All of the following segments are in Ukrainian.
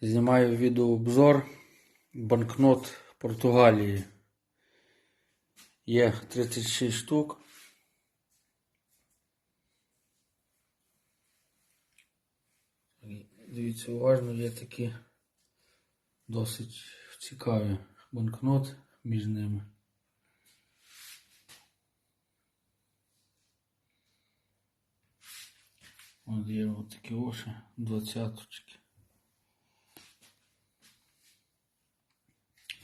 Знімаю відеообзор банкнот Португалії. Є 36 штук. Дивіться уважно, є такі досить цікаві банкноти між ними. От є от такі оші, двадцяточки.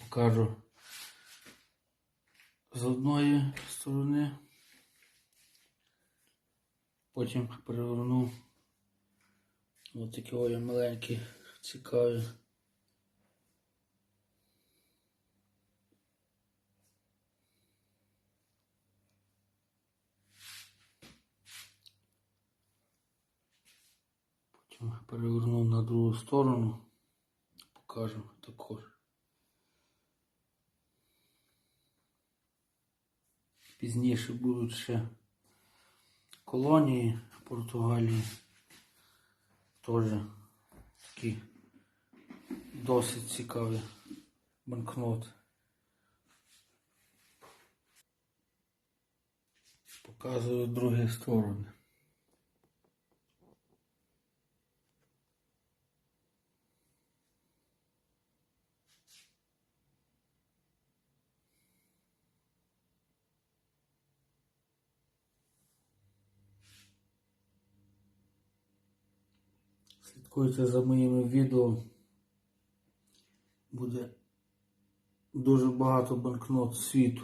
Покажу з одної сторони. Потім переверну ось такі ой маленькі, цікаві. Потім переверну на другу сторону. Покажу також. Пізніше будуть ще колонії Португалії. Теж такі досить цікаві банкноти. Показую другі сторони. Слідкуйте за моїми відео. Буде дуже багато банкнот світу.